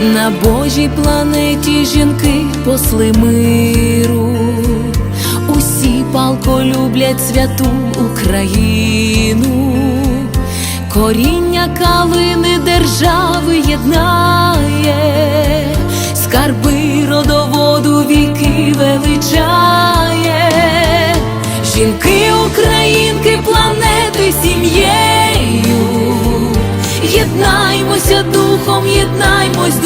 На Божій планеті жінки посли миру, усі палко люблять святу Україну, коріння калини держави єднає, скарби родоводу віки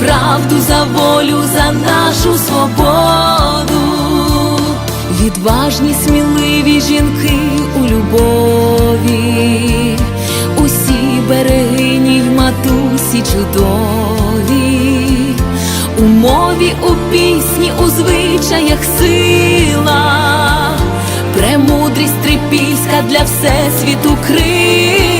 правду, за волю, за нашу свободу, відважні, сміливі жінки у любові, усі берегині й матусі чудові, у мові, у пісні, у звичаях сила. Премудрість трипільська для всесвіту крила,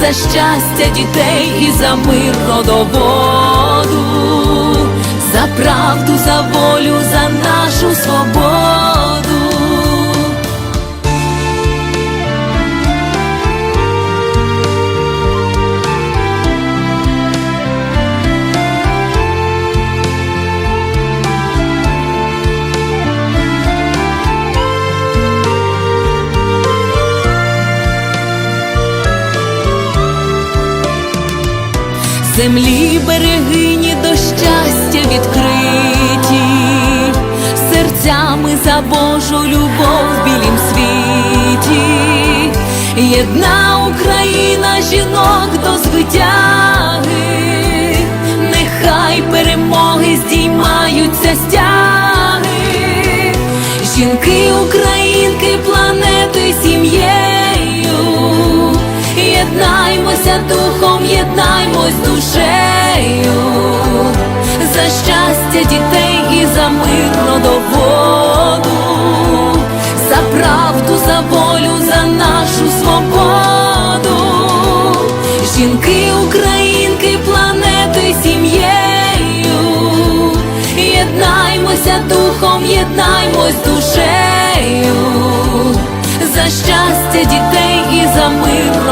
за щастя дітей і за мир родоводу, за правду, за волю, за нашу свободу. Землі берегині до щастя відкриті, серцями за Божу любов в білім світі, єдна Україна жінок до звитяги, нехай перемоги здіймаються стяги, жінки, українки, планети сім'єю. Єднаймося духом, Єднаймось душею. За щастя дітей і за мирно до воду, за правду, за волю, за нашу свободу, жінки, українки, планети сім'єю, єднаймося духом, єднаймось душею, за щастя дітей і за мирно